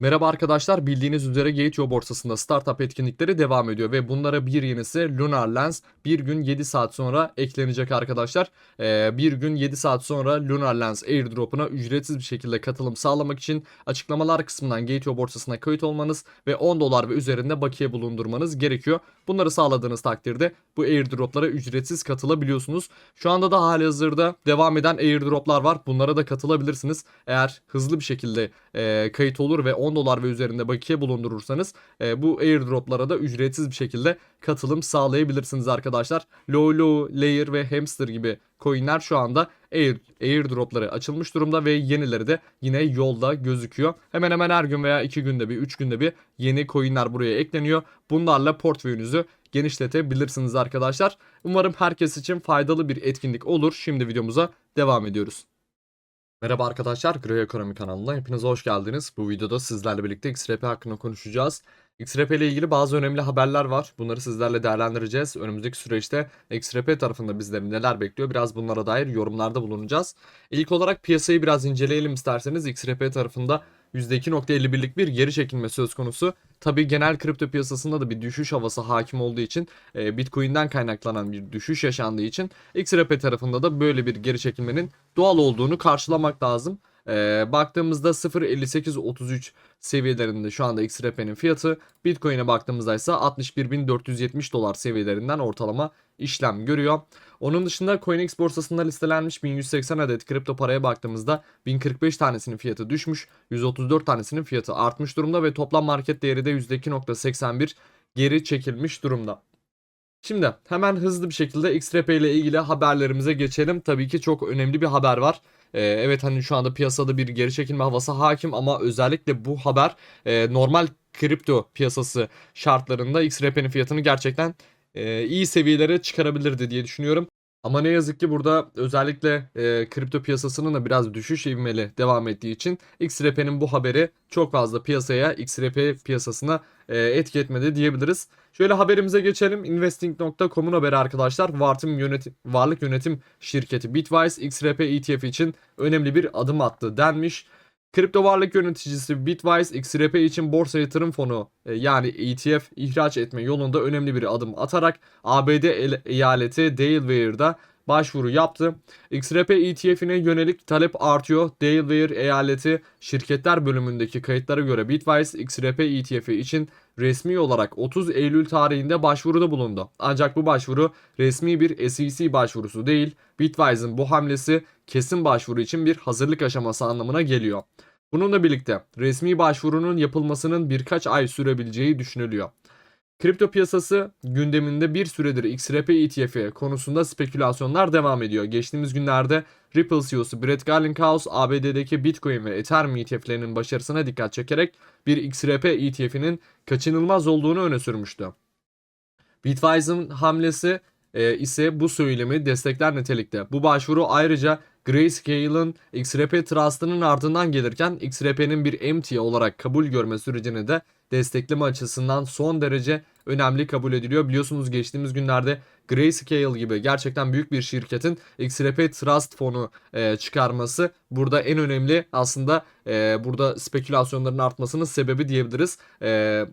Merhaba arkadaşlar, bildiğiniz üzere Gateway borsasında startup etkinlikleri devam ediyor ve bunlara bir yenisi Lunar Lens bir gün 7 saat sonra eklenecek arkadaşlar. Ee, bir gün 7 saat sonra Lunar Lens airdrop'una ücretsiz bir şekilde katılım sağlamak için açıklamalar kısmından Gateway borsasına kayıt olmanız ve 10 dolar ve üzerinde bakiye bulundurmanız gerekiyor. Bunları sağladığınız takdirde bu airdrop'lara ücretsiz katılabiliyorsunuz. Şu anda da hali hazırda devam eden airdrop'lar var. Bunlara da katılabilirsiniz. Eğer hızlı bir şekilde e, kayıt olur ve 10 dolar ve üzerinde bakiye bulundurursanız e, bu airdroplara da ücretsiz bir şekilde katılım sağlayabilirsiniz arkadaşlar. Low Layer ve Hamster gibi coinler şu anda air, airdropları açılmış durumda ve yenileri de yine yolda gözüküyor. Hemen hemen her gün veya 2 günde bir 3 günde bir yeni coinler buraya ekleniyor. Bunlarla portföyünüzü genişletebilirsiniz arkadaşlar. Umarım herkes için faydalı bir etkinlik olur. Şimdi videomuza devam ediyoruz. Merhaba arkadaşlar, Grey Ekonomi kanalına hepiniz hoş geldiniz. Bu videoda sizlerle birlikte XRP hakkında konuşacağız. XRP ile ilgili bazı önemli haberler var. Bunları sizlerle değerlendireceğiz. Önümüzdeki süreçte XRP tarafında bizleri neler bekliyor biraz bunlara dair yorumlarda bulunacağız. İlk olarak piyasayı biraz inceleyelim isterseniz. XRP tarafında %2.51'lik bir geri çekilme söz konusu. Tabi genel kripto piyasasında da bir düşüş havası hakim olduğu için e, Bitcoin'den kaynaklanan bir düşüş yaşandığı için XRP tarafında da böyle bir geri çekilmenin doğal olduğunu karşılamak lazım. E, baktığımızda 0.5833 seviyelerinde şu anda XRP'nin fiyatı. Bitcoin'e baktığımızda ise 61.470 dolar seviyelerinden ortalama işlem görüyor. Onun dışında CoinEx borsasında listelenmiş 1180 adet kripto paraya baktığımızda 1045 tanesinin fiyatı düşmüş, 134 tanesinin fiyatı artmış durumda ve toplam market değeri de %2.81 geri çekilmiş durumda. Şimdi hemen hızlı bir şekilde XRP ile ilgili haberlerimize geçelim. Tabii ki çok önemli bir haber var. Ee, evet hani şu anda piyasada bir geri çekilme havası hakim ama özellikle bu haber e, normal kripto piyasası şartlarında XRP'nin fiyatını gerçekten e, iyi seviyelere çıkarabilirdi diye düşünüyorum. Ama ne yazık ki burada özellikle e, kripto piyasasının da biraz düşüş ivmeli devam ettiği için XRP'nin bu haberi çok fazla piyasaya, XRP piyasasına e, etki etmedi diyebiliriz. Şöyle haberimize geçelim. Investing.com'un haberi arkadaşlar. Vartım yönetim, varlık yönetim şirketi Bitwise XRP ETF için önemli bir adım attı denmiş. Kripto varlık yöneticisi Bitwise XRP için borsa yatırım fonu e, yani ETF ihraç etme yolunda önemli bir adım atarak ABD eyaleti Delaware'da başvuru yaptı. XRP ETF'ine yönelik talep artıyor. Delaware eyaleti şirketler bölümündeki kayıtlara göre Bitwise XRP ETF için resmi olarak 30 Eylül tarihinde başvuruda bulundu. Ancak bu başvuru resmi bir SEC başvurusu değil. Bitwise'ın bu hamlesi kesin başvuru için bir hazırlık aşaması anlamına geliyor. Bununla birlikte resmi başvurunun yapılmasının birkaç ay sürebileceği düşünülüyor. Kripto piyasası gündeminde bir süredir XRP ETF konusunda spekülasyonlar devam ediyor. Geçtiğimiz günlerde Ripple CEO'su Brett Garlinghouse ABD'deki Bitcoin ve Ethereum ETF'lerinin başarısına dikkat çekerek bir XRP ETF'inin kaçınılmaz olduğunu öne sürmüştü. Bitwise'ın hamlesi e, ise bu söylemi destekler nitelikte. Bu başvuru ayrıca Grayscale'ın XRP Trust'ının ardından gelirken XRP'nin bir MT olarak kabul görme sürecini de destekleme açısından son derece önemli kabul ediliyor. Biliyorsunuz geçtiğimiz günlerde Grayscale gibi gerçekten büyük bir şirketin XRP Trust fonu e, çıkarması burada en önemli aslında e, burada spekülasyonların artmasının sebebi diyebiliriz. E,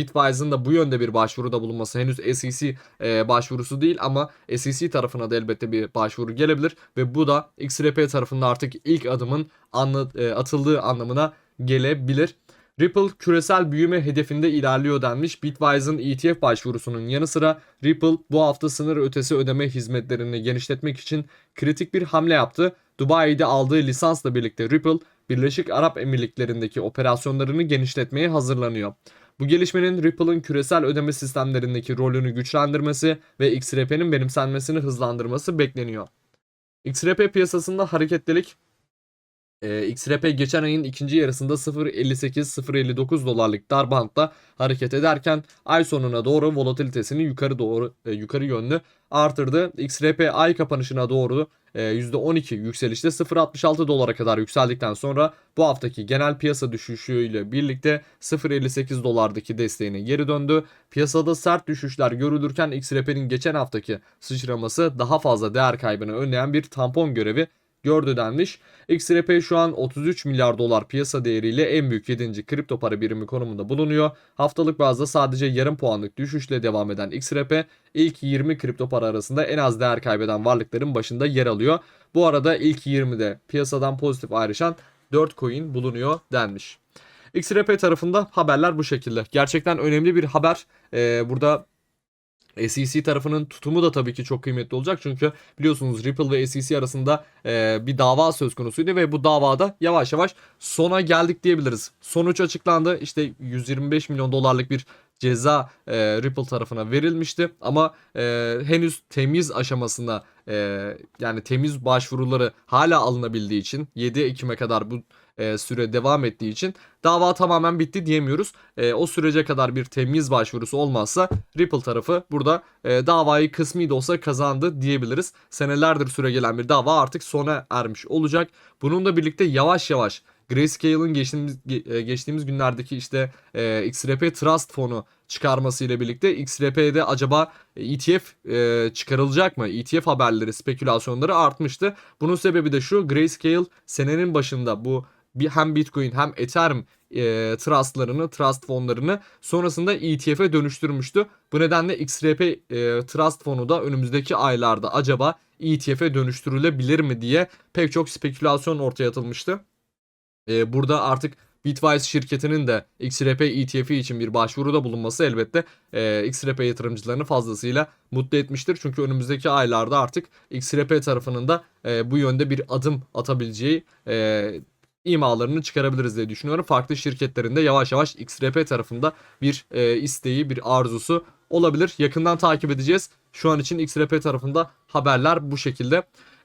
Bitwise'ın da bu yönde bir başvuruda bulunması henüz SEC e, başvurusu değil ama SEC tarafına da elbette bir başvuru gelebilir ve bu da XRP tarafında artık ilk adımın anla, e, atıldığı anlamına gelebilir. Ripple küresel büyüme hedefinde ilerliyor denmiş. Bitwise'ın ETF başvurusunun yanı sıra Ripple bu hafta sınır ötesi ödeme hizmetlerini genişletmek için kritik bir hamle yaptı. Dubai'de aldığı lisansla birlikte Ripple, Birleşik Arap Emirlikleri'ndeki operasyonlarını genişletmeye hazırlanıyor. Bu gelişmenin Ripple'ın küresel ödeme sistemlerindeki rolünü güçlendirmesi ve XRP'nin benimsenmesini hızlandırması bekleniyor. XRP piyasasında hareketlilik e, XRP geçen ayın ikinci yarısında 0.58-0.59 dolarlık dar bantta hareket ederken ay sonuna doğru volatilitesini yukarı doğru e, yukarı yönlü artırdı. XRP ay kapanışına doğru e, %12 yükselişte 0.66 dolara kadar yükseldikten sonra bu haftaki genel piyasa düşüşüyle birlikte 0.58 dolardaki desteğine geri döndü. Piyasada sert düşüşler görülürken XRP'nin geçen haftaki sıçraması daha fazla değer kaybını önleyen bir tampon görevi gördü denmiş. XRP şu an 33 milyar dolar piyasa değeriyle en büyük 7. kripto para birimi konumunda bulunuyor. Haftalık bazda sadece yarım puanlık düşüşle devam eden XRP ilk 20 kripto para arasında en az değer kaybeden varlıkların başında yer alıyor. Bu arada ilk 20'de piyasadan pozitif ayrışan 4 coin bulunuyor denmiş. XRP tarafında haberler bu şekilde. Gerçekten önemli bir haber. Ee, burada SEC tarafının tutumu da tabii ki çok kıymetli olacak. Çünkü biliyorsunuz Ripple ve SEC arasında e, bir dava söz konusuydu ve bu davada yavaş yavaş sona geldik diyebiliriz. Sonuç açıklandı. İşte 125 milyon dolarlık bir ceza e, Ripple tarafına verilmişti ama e, henüz temiz aşamasında e, yani temiz başvuruları hala alınabildiği için 7 Ekim'e kadar bu e, süre devam ettiği için dava tamamen bitti diyemiyoruz. E, o sürece kadar bir temiz başvurusu olmazsa Ripple tarafı burada e, davayı kısmi de olsa kazandı diyebiliriz. Senelerdir süre gelen bir dava artık sona ermiş olacak. Bununla birlikte yavaş yavaş Grayscale'ın geçtiğimiz, ge- e, geçtiğimiz günlerdeki işte e, XRP Trust fonu çıkarması ile birlikte XRP'de acaba ETF e, çıkarılacak mı? ETF haberleri, spekülasyonları artmıştı. Bunun sebebi de şu Grayscale senenin başında bu hem Bitcoin hem Ethereum e, trustlarını, trust fonlarını sonrasında ETF'e dönüştürmüştü. Bu nedenle XRP e, trust fonu da önümüzdeki aylarda acaba ETF'e dönüştürülebilir mi diye pek çok spekülasyon ortaya atılmıştı. E, burada artık Bitwise şirketinin de XRP ETF'i için bir başvuruda bulunması elbette e, XRP yatırımcılarını fazlasıyla mutlu etmiştir. Çünkü önümüzdeki aylarda artık XRP tarafının da e, bu yönde bir adım atabileceği e, imalarını çıkarabiliriz diye düşünüyorum. Farklı şirketlerin de yavaş yavaş XRP tarafında bir e, isteği, bir arzusu olabilir. Yakından takip edeceğiz. Şu an için XRP tarafında haberler bu şekilde.